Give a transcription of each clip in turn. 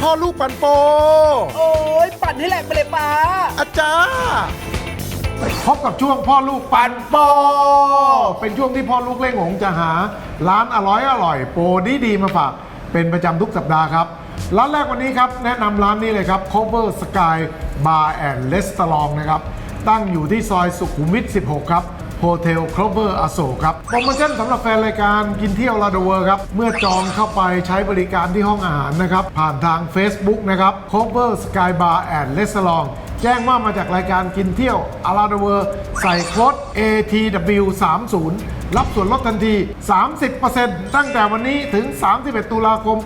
พ่อลูกปันโป โอ้ยปั่นให้แหลกไปเลยป้า อาจารย์พบกับช่วงพ่อลูกปันโป เป็นช่วงที่พ่อลูกเล่งหงจะหา ร้านอร่อยอร่อยโปรดีดีๆมาฝากเป็นประจำทุกสัปดาห์ครับ ร้านแรกวันนี้ครับ แนะนำร้านนี้เลยครับ Cover Sky Bar and Restaurant นะครับ ตั้งอยู่ที่ซอยสุขุมวิท 16 ครับ โฮเทลครเบอร์อโศกครับโปรโมชั่นสำหรับแฟนรายการกินเที่ยวลาดเวอร์ครับ เมื่อจองเข้าไปใช้บริการที่ห้องอาหารนะครับ ผ่านทาง Facebook นะครับ Cover Sky Bar and Restaurant แจ้งว่ามาจากรายการกินเที่ยวอาราเวอร์ ใส่โค้ด ATW 30 รับส่วนลดทันที 30%ตั้งแต่วันนี้ถึง 31 ตุลาคม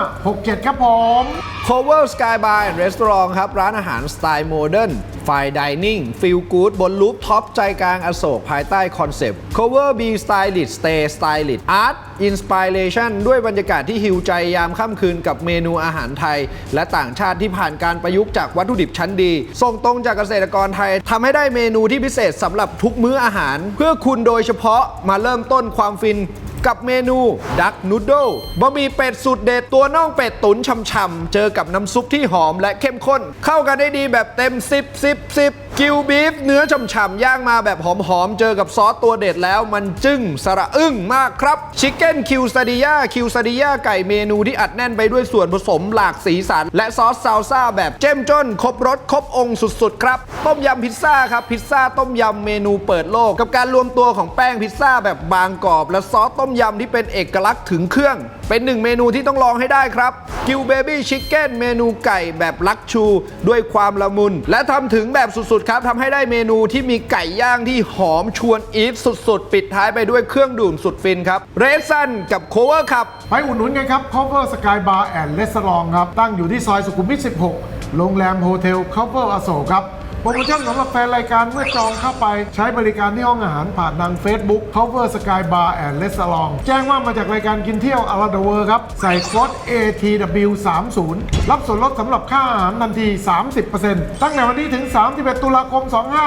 2567 ครับผม Cover Sky Bar and Restaurant ครับ ร้านอาหารสไตล์โมเดิร์นไฟดิเนิ่งฟิลกู๊ดบนรูปท็อปใจกลางอโศกภายใต้คอนเซปต์ Cover Be Stylish Stay Stylish Art Inspiration ด้วยบรรยากาศที่หิวใจยามค่ำคืนกับเมนูอาหารไทย และต่างชาติที่ผ่านการประยุกต์จากวัตถุดิบชั้นดี ส่งตรงจากเกษตรกรไทยทำให้ได้เมนูที่พิเศษสำหรับทุกมื้ออาหาร เพื่อคุณโดยเฉพาะมาเริ่มต้นความฟิน กับเมนูดักนู d ดบะหมี่เป็ดสูตรเด็ดตัวน่องเป็ดตุ๋นช่ำๆ เจอกับน้ำซุปที่หอมและเข้มข้น เข้ากันได้ดีแบบเต็ม 10 10 10 กิวบีฟเนื้อช่ำๆ ย่างมาแบบหอมๆ เจอกับซอสตัวเด็ดแล้วมันจึ้งสระอึ้งมากครับ ชิคเก้นคิวซาดิยาคิวซาดิยาไก่เมนูที่อัดแน่นไปด้วยส่วนผสมหลากสีสัน และซอสซาลซ่าแบบเจ้มจนครบรสครบองค์สุดๆ ครับ ต้มยำพิซซ่าครับพิซซ่าต้มยำเมนูเปิดโลก กับการรวมตัวของแป้งพิซซ่าแบบบางกรอบและซอสต้มยำที่เป็นเอกลักษณ์ถึงเครื่อง เป็นหนึ่งเมนูที่ต้องลองให้ได้ครับกิวเบบี้ชิคเก้นเมนูไก่แบบลักชู ด้วยความละมุน และทำถึงแบบสุดๆครับทำให้ได้เมนูที่มีไก่ย่างที่หอมชวนอีทสุดๆ ปิดท้ายไปด้วยเครื่องดื่มสุดฟินครับเรซันกับโคเวอร์ครับไปอุดหนุนกันครับ Cover Sky Bar and Restaurant ครับ ตั้งอยู่ที่ซอยสุขุมวิท 16 โรงแรมโฮเทล Cover อโศกครับ โปรโมชั่นสำหรับแฟนรายการเมื่อจองเข้าไปใช้บริการที่ห้องอาหารผ่านทาง Facebook Cover Sky Bar and Restaurant แจ้งว่ามาจากรายการกินเที่ยวอาราเดเวอร์ครับ ใส่โค้ด ATW 30 รับส่วนลดสำหรับค่าอาหารทันที 30%ตั้งแต่วันนี้ถึง 31 ตุลาคม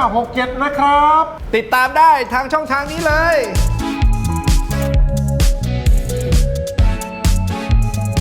2567 นะครับ ติดตามได้ทางช่องทางนี้เลย